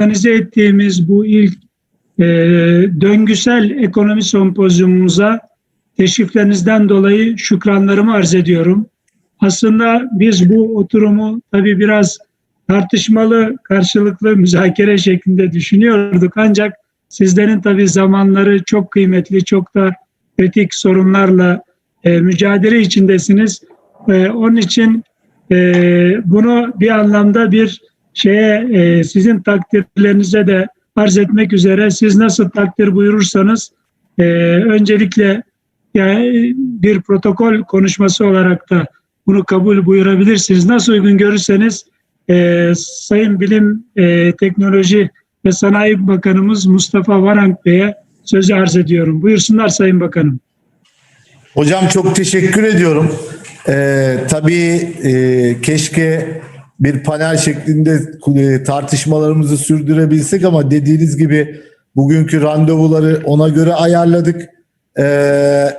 organize ettiğimiz bu ilk e, döngüsel ekonomi sempozyumumuza teşriflerinizden dolayı şükranlarımı arz ediyorum. Aslında biz bu oturumu tabii biraz tartışmalı, karşılıklı müzakere şeklinde düşünüyorduk. Ancak sizlerin tabii zamanları çok kıymetli, çok da kritik sorunlarla e, mücadele içindesiniz. E, onun için e, bunu bir anlamda bir şeye e, sizin takdirlerinize de arz etmek üzere siz nasıl takdir buyurursanız e, öncelikle yani bir protokol konuşması olarak da bunu kabul buyurabilirsiniz. Nasıl uygun görürseniz e, Sayın Bilim, e, Teknoloji ve Sanayi Bakanımız Mustafa Varank Bey'e sözü arz ediyorum. Buyursunlar Sayın Bakanım. Hocam çok teşekkür ediyorum. Ee, tabii e, keşke bir panel şeklinde e, tartışmalarımızı sürdürebilsek ama dediğiniz gibi bugünkü randevuları ona göre ayarladık. Ee,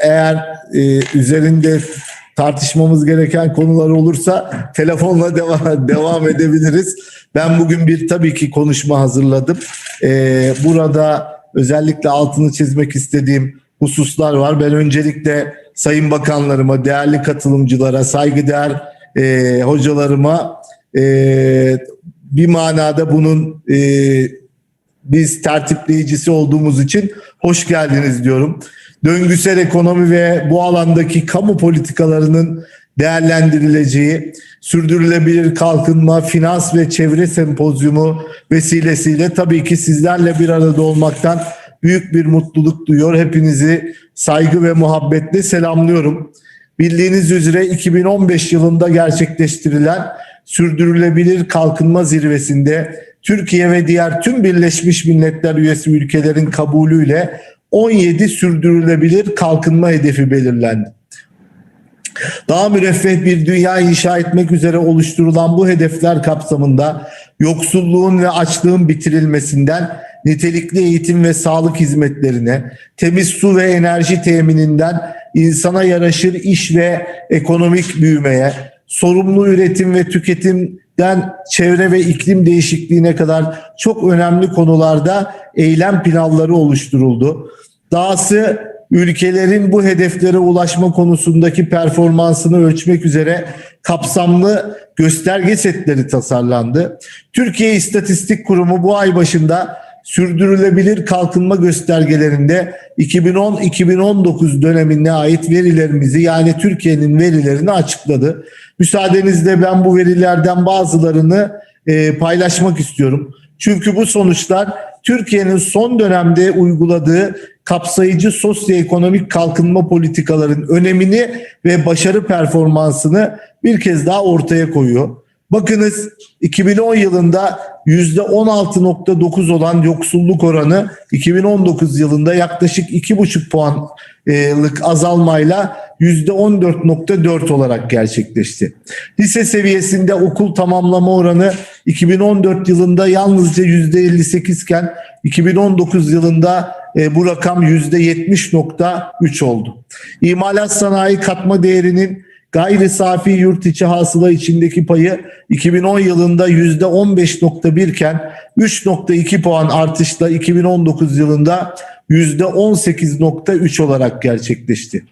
eğer e, üzerinde tartışmamız gereken konular olursa telefonla devam, devam edebiliriz. Ben bugün bir tabii ki konuşma hazırladım. Burada özellikle altını çizmek istediğim hususlar var. Ben öncelikle sayın bakanlarıma, değerli katılımcılara, saygıdeğer e, hocalarıma e, bir manada bunun e, biz tertipleyicisi olduğumuz için hoş geldiniz diyorum. Döngüsel ekonomi ve bu alandaki kamu politikalarının değerlendirileceği sürdürülebilir kalkınma, finans ve çevre sempozyumu vesilesiyle tabii ki sizlerle bir arada olmaktan büyük bir mutluluk duyuyor. Hepinizi saygı ve muhabbetle selamlıyorum. Bildiğiniz üzere 2015 yılında gerçekleştirilen Sürdürülebilir Kalkınma Zirvesi'nde Türkiye ve diğer tüm Birleşmiş Milletler üyesi ülkelerin kabulüyle 17 sürdürülebilir kalkınma hedefi belirlendi. Daha müreffeh bir dünya inşa etmek üzere oluşturulan bu hedefler kapsamında yoksulluğun ve açlığın bitirilmesinden nitelikli eğitim ve sağlık hizmetlerine, temiz su ve enerji temininden insana yaraşır iş ve ekonomik büyümeye, sorumlu üretim ve tüketimden çevre ve iklim değişikliğine kadar çok önemli konularda eylem planları oluşturuldu. Dahası ülkelerin bu hedeflere ulaşma konusundaki performansını ölçmek üzere kapsamlı gösterge setleri tasarlandı. Türkiye İstatistik Kurumu bu ay başında sürdürülebilir kalkınma göstergelerinde 2010-2019 dönemine ait verilerimizi yani Türkiye'nin verilerini açıkladı. Müsaadenizle ben bu verilerden bazılarını e, paylaşmak istiyorum. Çünkü bu sonuçlar Türkiye'nin son dönemde uyguladığı kapsayıcı sosyoekonomik kalkınma politikaların önemini ve başarı performansını bir kez daha ortaya koyuyor. Bakınız 2010 yılında %16.9 olan yoksulluk oranı 2019 yılında yaklaşık 2,5 puanlık azalmayla %14.4 olarak gerçekleşti. Lise seviyesinde okul tamamlama oranı 2014 yılında yalnızca %58 iken 2019 yılında e, bu rakam %70.3 oldu. İmalat sanayi katma değerinin Gayri safi yurt içi hasıla içindeki payı 2010 yılında %15.1 iken 3.2 puan artışla 2019 yılında %18.3 olarak gerçekleşti.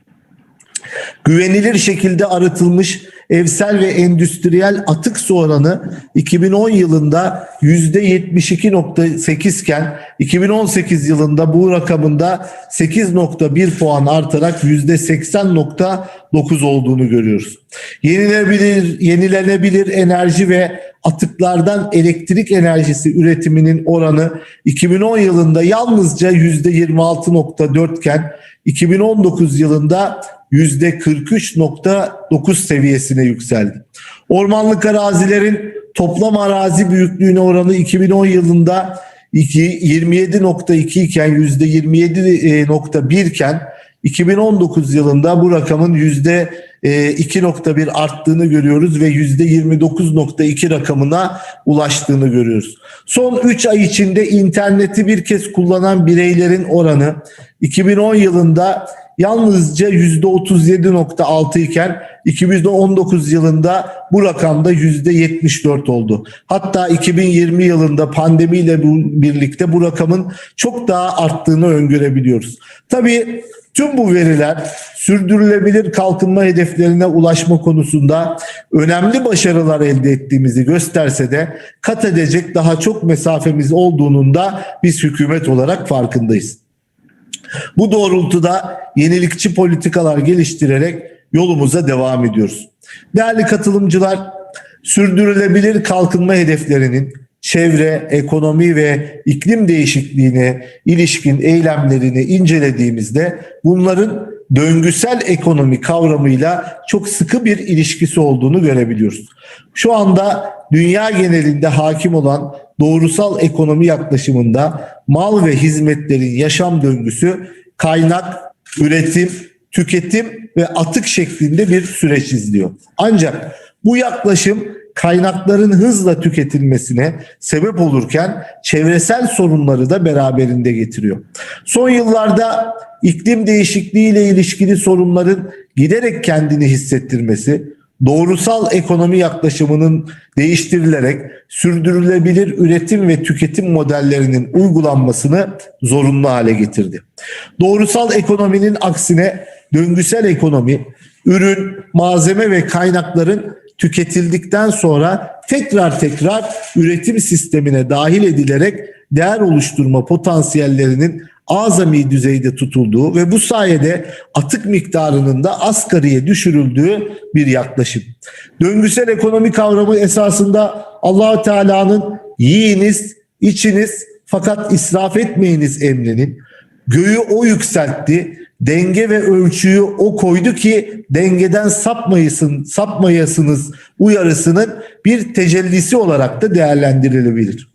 Güvenilir şekilde arıtılmış evsel ve endüstriyel atık su oranı 2010 yılında %72.8 iken 2018 yılında bu rakamında 8.1 puan artarak %80.9 olduğunu görüyoruz. Yenilenebilir, yenilenebilir enerji ve atıklardan elektrik enerjisi üretiminin oranı 2010 yılında yalnızca %26.4 iken 2019 yılında %43.9 seviyesine yükseldi. Ormanlık arazilerin toplam arazi büyüklüğüne oranı 2010 yılında 27.2 iken %27.1 iken 2019 yılında bu rakamın %2.1 arttığını görüyoruz ve %29.2 rakamına ulaştığını görüyoruz. Son 3 ay içinde interneti bir kez kullanan bireylerin oranı 2010 yılında yalnızca %37.6 iken 2019 yılında bu rakamda %74 oldu. Hatta 2020 yılında pandemiyle birlikte bu rakamın çok daha arttığını öngörebiliyoruz. Tabii tüm bu veriler sürdürülebilir kalkınma hedeflerine ulaşma konusunda önemli başarılar elde ettiğimizi gösterse de kat edecek daha çok mesafemiz olduğunun da biz hükümet olarak farkındayız. Bu doğrultuda yenilikçi politikalar geliştirerek yolumuza devam ediyoruz. Değerli katılımcılar, sürdürülebilir kalkınma hedeflerinin çevre, ekonomi ve iklim değişikliğine ilişkin eylemlerini incelediğimizde bunların döngüsel ekonomi kavramıyla çok sıkı bir ilişkisi olduğunu görebiliyoruz. Şu anda dünya genelinde hakim olan doğrusal ekonomi yaklaşımında mal ve hizmetlerin yaşam döngüsü kaynak, üretim, tüketim ve atık şeklinde bir süreç izliyor. Ancak bu yaklaşım kaynakların hızla tüketilmesine sebep olurken çevresel sorunları da beraberinde getiriyor. Son yıllarda iklim değişikliği ile ilişkili sorunların giderek kendini hissettirmesi, doğrusal ekonomi yaklaşımının değiştirilerek sürdürülebilir üretim ve tüketim modellerinin uygulanmasını zorunlu hale getirdi. Doğrusal ekonominin aksine döngüsel ekonomi, ürün, malzeme ve kaynakların tüketildikten sonra tekrar tekrar üretim sistemine dahil edilerek değer oluşturma potansiyellerinin azami düzeyde tutulduğu ve bu sayede atık miktarının da asgariye düşürüldüğü bir yaklaşım. Döngüsel ekonomi kavramı esasında Allahu Teala'nın yiyiniz, içiniz fakat israf etmeyiniz emrinin göğü o yükseltti, denge ve ölçüyü o koydu ki dengeden sapmayısın, sapmayasınız uyarısının bir tecellisi olarak da değerlendirilebilir.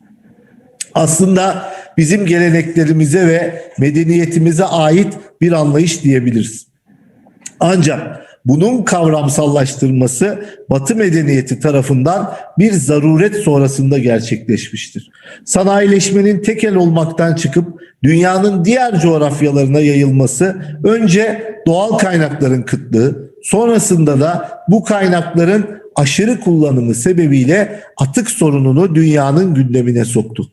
Aslında bizim geleneklerimize ve medeniyetimize ait bir anlayış diyebiliriz. Ancak bunun kavramsallaştırması Batı medeniyeti tarafından bir zaruret sonrasında gerçekleşmiştir. Sanayileşmenin tekel olmaktan çıkıp dünyanın diğer coğrafyalarına yayılması önce doğal kaynakların kıtlığı, sonrasında da bu kaynakların aşırı kullanımı sebebiyle atık sorununu dünyanın gündemine soktu.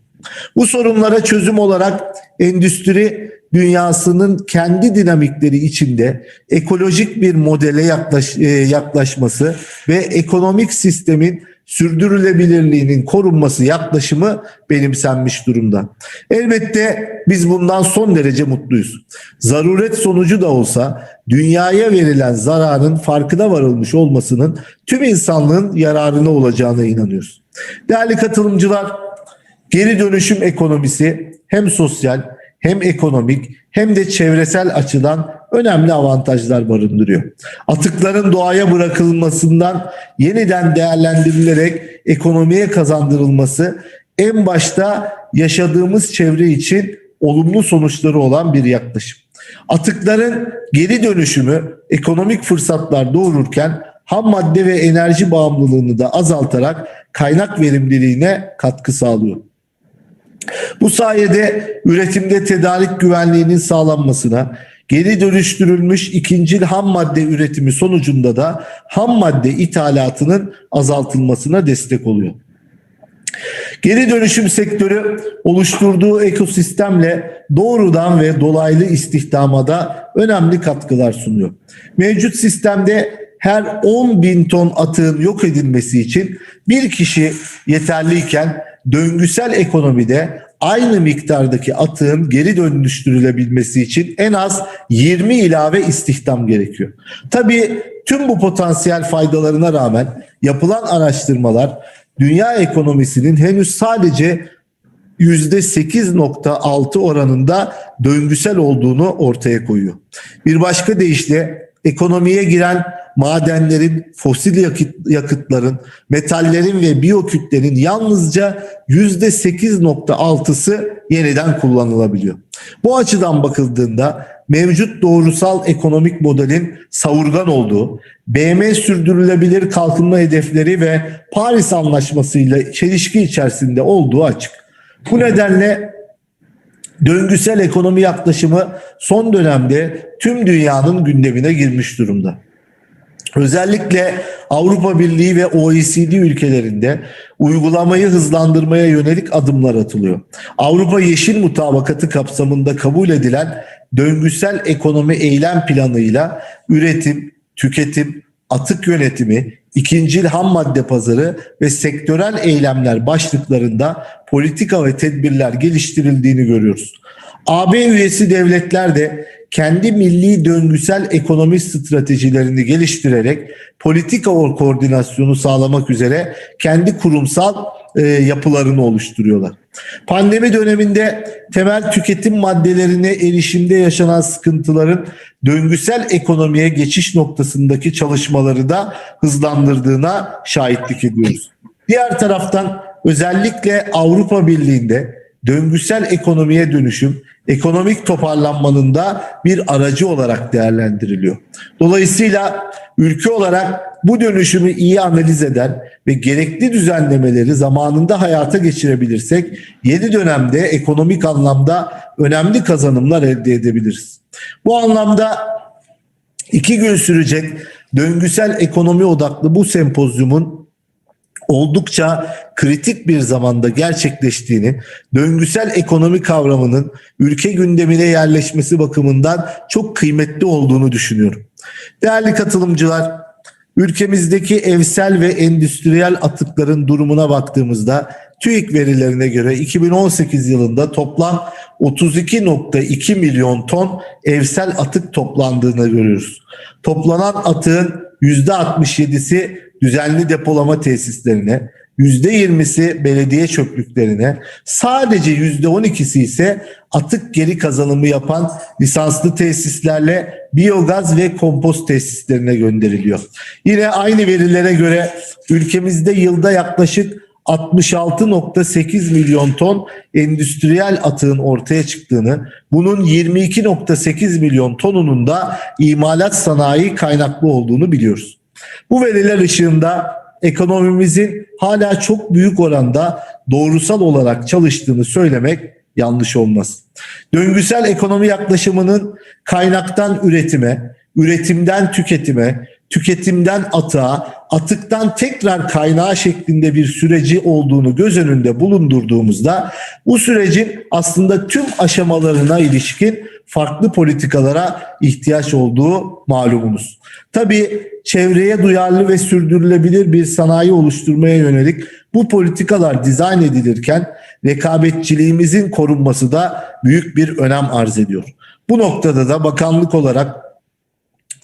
Bu sorunlara çözüm olarak endüstri dünyasının kendi dinamikleri içinde ekolojik bir modele yaklaş, e, yaklaşması ve ekonomik sistemin sürdürülebilirliğinin korunması yaklaşımı benimsenmiş durumda. Elbette biz bundan son derece mutluyuz. Zaruret sonucu da olsa dünyaya verilen zararın farkına varılmış olmasının tüm insanlığın yararına olacağına inanıyoruz. Değerli katılımcılar, Geri dönüşüm ekonomisi hem sosyal hem ekonomik hem de çevresel açıdan önemli avantajlar barındırıyor. Atıkların doğaya bırakılmasından yeniden değerlendirilerek ekonomiye kazandırılması en başta yaşadığımız çevre için olumlu sonuçları olan bir yaklaşım. Atıkların geri dönüşümü ekonomik fırsatlar doğururken ham madde ve enerji bağımlılığını da azaltarak kaynak verimliliğine katkı sağlıyor. Bu sayede üretimde tedarik güvenliğinin sağlanmasına, geri dönüştürülmüş ikincil ham madde üretimi sonucunda da ham madde ithalatının azaltılmasına destek oluyor. Geri dönüşüm sektörü oluşturduğu ekosistemle doğrudan ve dolaylı istihdama da önemli katkılar sunuyor. Mevcut sistemde her 10 bin ton atığın yok edilmesi için bir kişi yeterliyken döngüsel ekonomide aynı miktardaki atığın geri dönüştürülebilmesi için en az 20 ilave istihdam gerekiyor. Tabii tüm bu potansiyel faydalarına rağmen yapılan araştırmalar dünya ekonomisinin henüz sadece %8.6 oranında döngüsel olduğunu ortaya koyuyor. Bir başka deyişle ekonomiye giren madenlerin, fosil yakıt, yakıtların, metallerin ve biyokütlerin yalnızca %8.6'sı yeniden kullanılabiliyor. Bu açıdan bakıldığında mevcut doğrusal ekonomik modelin savurgan olduğu, BM sürdürülebilir kalkınma hedefleri ve Paris Anlaşması ile çelişki içerisinde olduğu açık. Bu nedenle Döngüsel ekonomi yaklaşımı son dönemde tüm dünyanın gündemine girmiş durumda. Özellikle Avrupa Birliği ve OECD ülkelerinde uygulamayı hızlandırmaya yönelik adımlar atılıyor. Avrupa Yeşil Mutabakatı kapsamında kabul edilen döngüsel ekonomi eylem planıyla üretim, tüketim, atık yönetimi, ikincil ham madde pazarı ve sektörel eylemler başlıklarında politika ve tedbirler geliştirildiğini görüyoruz. AB üyesi devletler de kendi milli döngüsel ekonomi stratejilerini geliştirerek politika koordinasyonu sağlamak üzere kendi kurumsal e, yapılarını oluşturuyorlar. Pandemi döneminde temel tüketim maddelerine erişimde yaşanan sıkıntıların döngüsel ekonomiye geçiş noktasındaki çalışmaları da hızlandırdığına şahitlik ediyoruz. Diğer taraftan özellikle Avrupa Birliği'nde döngüsel ekonomiye dönüşüm ekonomik toparlanmanın da bir aracı olarak değerlendiriliyor. Dolayısıyla ülke olarak bu dönüşümü iyi analiz eden ve gerekli düzenlemeleri zamanında hayata geçirebilirsek yeni dönemde ekonomik anlamda önemli kazanımlar elde edebiliriz. Bu anlamda iki gün sürecek döngüsel ekonomi odaklı bu sempozyumun oldukça kritik bir zamanda gerçekleştiğini, döngüsel ekonomi kavramının ülke gündemine yerleşmesi bakımından çok kıymetli olduğunu düşünüyorum. Değerli katılımcılar, ülkemizdeki evsel ve endüstriyel atıkların durumuna baktığımızda TÜİK verilerine göre 2018 yılında toplam 32.2 milyon ton evsel atık toplandığını görüyoruz. Toplanan atığın %67'si düzenli depolama tesislerine, %20'si belediye çöplüklerine, sadece %12'si ise atık geri kazanımı yapan lisanslı tesislerle biyogaz ve kompost tesislerine gönderiliyor. Yine aynı verilere göre ülkemizde yılda yaklaşık 66.8 milyon ton endüstriyel atığın ortaya çıktığını, bunun 22.8 milyon tonunun da imalat sanayi kaynaklı olduğunu biliyoruz. Bu veriler ışığında ekonomimizin hala çok büyük oranda doğrusal olarak çalıştığını söylemek yanlış olmaz. Döngüsel ekonomi yaklaşımının kaynaktan üretime, üretimden tüketime, tüketimden atığa, atıktan tekrar kaynağa şeklinde bir süreci olduğunu göz önünde bulundurduğumuzda bu sürecin aslında tüm aşamalarına ilişkin farklı politikalara ihtiyaç olduğu malumunuz. Tabii çevreye duyarlı ve sürdürülebilir bir sanayi oluşturmaya yönelik bu politikalar dizayn edilirken rekabetçiliğimizin korunması da büyük bir önem arz ediyor. Bu noktada da bakanlık olarak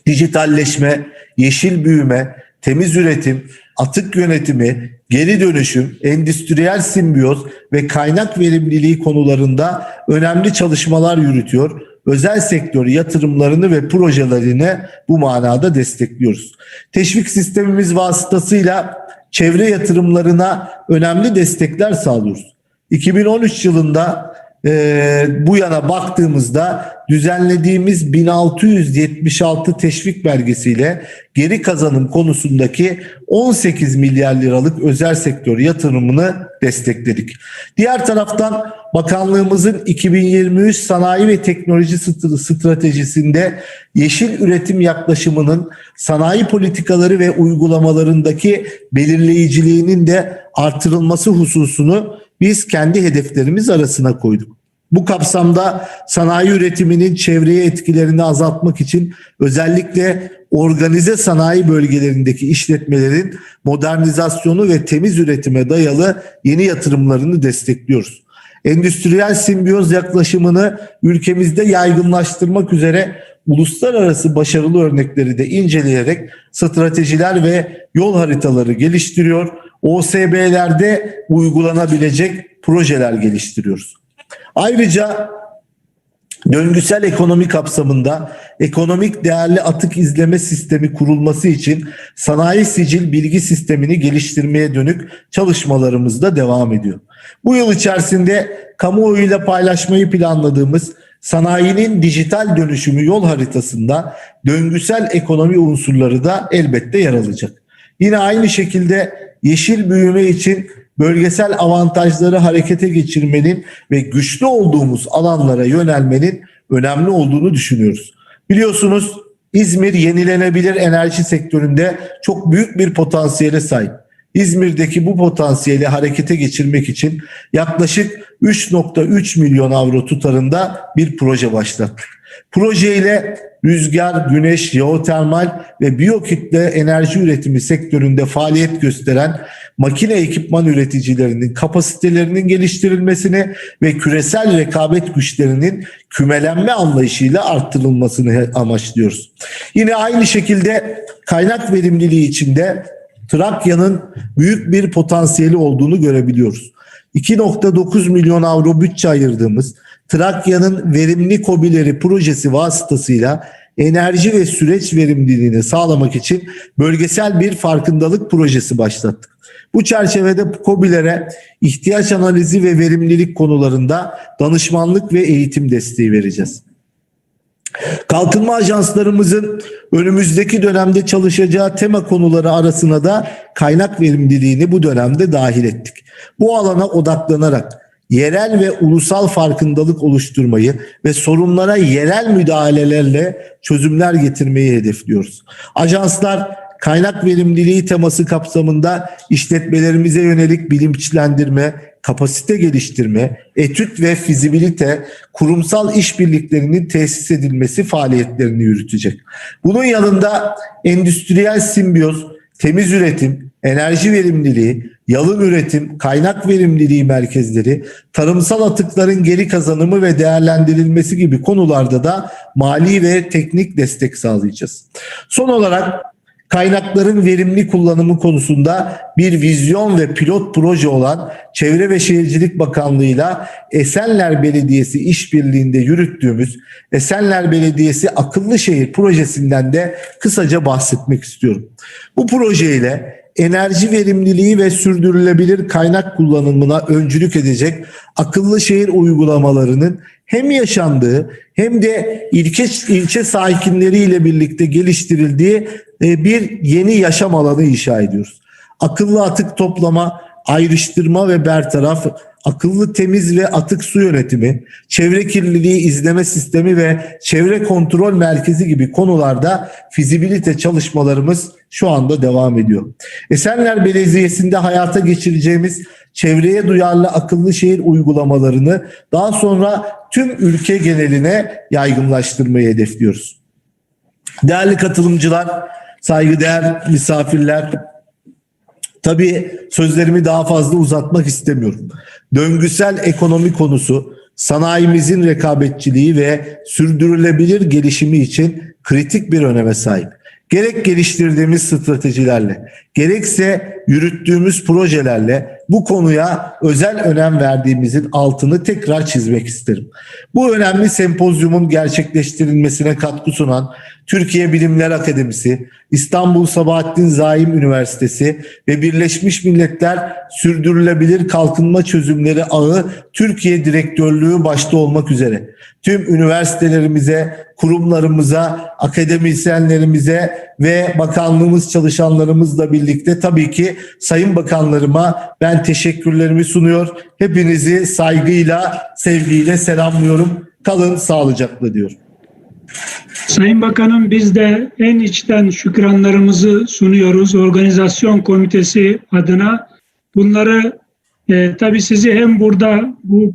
dijitalleşme, yeşil büyüme, temiz üretim, atık yönetimi, geri dönüşüm, endüstriyel simbiyoz ve kaynak verimliliği konularında önemli çalışmalar yürütüyor. Özel sektör yatırımlarını ve projelerini bu manada destekliyoruz. Teşvik sistemimiz vasıtasıyla çevre yatırımlarına önemli destekler sağlıyoruz. 2013 yılında e, bu yana baktığımızda düzenlediğimiz 1676 teşvik belgesiyle geri kazanım konusundaki 18 milyar liralık özel sektör yatırımını destekledik. Diğer taraftan bakanlığımızın 2023 sanayi ve teknoloji stratejisinde yeşil üretim yaklaşımının sanayi politikaları ve uygulamalarındaki belirleyiciliğinin de artırılması hususunu biz kendi hedeflerimiz arasına koyduk. Bu kapsamda sanayi üretiminin çevreye etkilerini azaltmak için özellikle organize sanayi bölgelerindeki işletmelerin modernizasyonu ve temiz üretime dayalı yeni yatırımlarını destekliyoruz. Endüstriyel simbiyoz yaklaşımını ülkemizde yaygınlaştırmak üzere uluslararası başarılı örnekleri de inceleyerek stratejiler ve yol haritaları geliştiriyor. OSB'lerde uygulanabilecek projeler geliştiriyoruz. Ayrıca döngüsel ekonomi kapsamında ekonomik değerli atık izleme sistemi kurulması için sanayi sicil bilgi sistemini geliştirmeye dönük çalışmalarımız da devam ediyor. Bu yıl içerisinde kamuoyuyla paylaşmayı planladığımız sanayinin dijital dönüşümü yol haritasında döngüsel ekonomi unsurları da elbette yer alacak. Yine aynı şekilde yeşil büyüme için bölgesel avantajları harekete geçirmenin ve güçlü olduğumuz alanlara yönelmenin önemli olduğunu düşünüyoruz. Biliyorsunuz İzmir yenilenebilir enerji sektöründe çok büyük bir potansiyele sahip. İzmir'deki bu potansiyeli harekete geçirmek için yaklaşık 3.3 milyon avro tutarında bir proje başlattık. Projeyle rüzgar, güneş, jeotermal ve biyokütle enerji üretimi sektöründe faaliyet gösteren makine ekipman üreticilerinin kapasitelerinin geliştirilmesini ve küresel rekabet güçlerinin kümelenme anlayışıyla arttırılmasını amaçlıyoruz. Yine aynı şekilde kaynak verimliliği içinde Trakya'nın büyük bir potansiyeli olduğunu görebiliyoruz. 2.9 milyon avro bütçe ayırdığımız Trakya'nın verimli kobileri projesi vasıtasıyla enerji ve süreç verimliliğini sağlamak için bölgesel bir farkındalık projesi başlattık. Bu çerçevede KOBİ'lere ihtiyaç analizi ve verimlilik konularında danışmanlık ve eğitim desteği vereceğiz. Kalkınma ajanslarımızın önümüzdeki dönemde çalışacağı tema konuları arasına da kaynak verimliliğini bu dönemde dahil ettik. Bu alana odaklanarak yerel ve ulusal farkındalık oluşturmayı ve sorunlara yerel müdahalelerle çözümler getirmeyi hedefliyoruz. Ajanslar kaynak verimliliği teması kapsamında işletmelerimize yönelik bilinçlendirme, kapasite geliştirme, etüt ve fizibilite, kurumsal işbirliklerinin tesis edilmesi faaliyetlerini yürütecek. Bunun yanında endüstriyel simbiyoz, temiz üretim, enerji verimliliği, yalın üretim, kaynak verimliliği merkezleri, tarımsal atıkların geri kazanımı ve değerlendirilmesi gibi konularda da mali ve teknik destek sağlayacağız. Son olarak kaynakların verimli kullanımı konusunda bir vizyon ve pilot proje olan Çevre ve Şehircilik Bakanlığı'yla Esenler Belediyesi işbirliğinde yürüttüğümüz Esenler Belediyesi Akıllı Şehir projesinden de kısaca bahsetmek istiyorum. Bu projeyle enerji verimliliği ve sürdürülebilir kaynak kullanımına öncülük edecek akıllı şehir uygulamalarının hem yaşandığı hem de ilçe, ilçe sakinleriyle birlikte geliştirildiği bir yeni yaşam alanı inşa ediyoruz. Akıllı atık toplama, ayrıştırma ve bertaraf, akıllı temiz ve atık su yönetimi, çevre kirliliği izleme sistemi ve çevre kontrol merkezi gibi konularda fizibilite çalışmalarımız şu anda devam ediyor. Esenler Belediyesi'nde hayata geçireceğimiz çevreye duyarlı akıllı şehir uygulamalarını daha sonra tüm ülke geneline yaygınlaştırmayı hedefliyoruz. Değerli katılımcılar, saygıdeğer misafirler, tabii sözlerimi daha fazla uzatmak istemiyorum. Döngüsel ekonomi konusu sanayimizin rekabetçiliği ve sürdürülebilir gelişimi için kritik bir öneme sahip. Gerek geliştirdiğimiz stratejilerle, gerekse yürüttüğümüz projelerle bu konuya özel önem verdiğimizin altını tekrar çizmek isterim. Bu önemli sempozyumun gerçekleştirilmesine katkı sunan Türkiye Bilimler Akademisi, İstanbul Sabahattin Zaim Üniversitesi ve Birleşmiş Milletler Sürdürülebilir Kalkınma Çözümleri Ağı Türkiye Direktörlüğü başta olmak üzere tüm üniversitelerimize, kurumlarımıza, akademisyenlerimize ve bakanlığımız çalışanlarımızla birlikte tabii ki sayın bakanlarıma ben teşekkürlerimi sunuyor. Hepinizi saygıyla, sevgiyle selamlıyorum. Kalın sağlıcakla diyorum. Sayın Bakanım biz de en içten şükranlarımızı sunuyoruz organizasyon komitesi adına. Bunları e, tabii sizi hem burada bu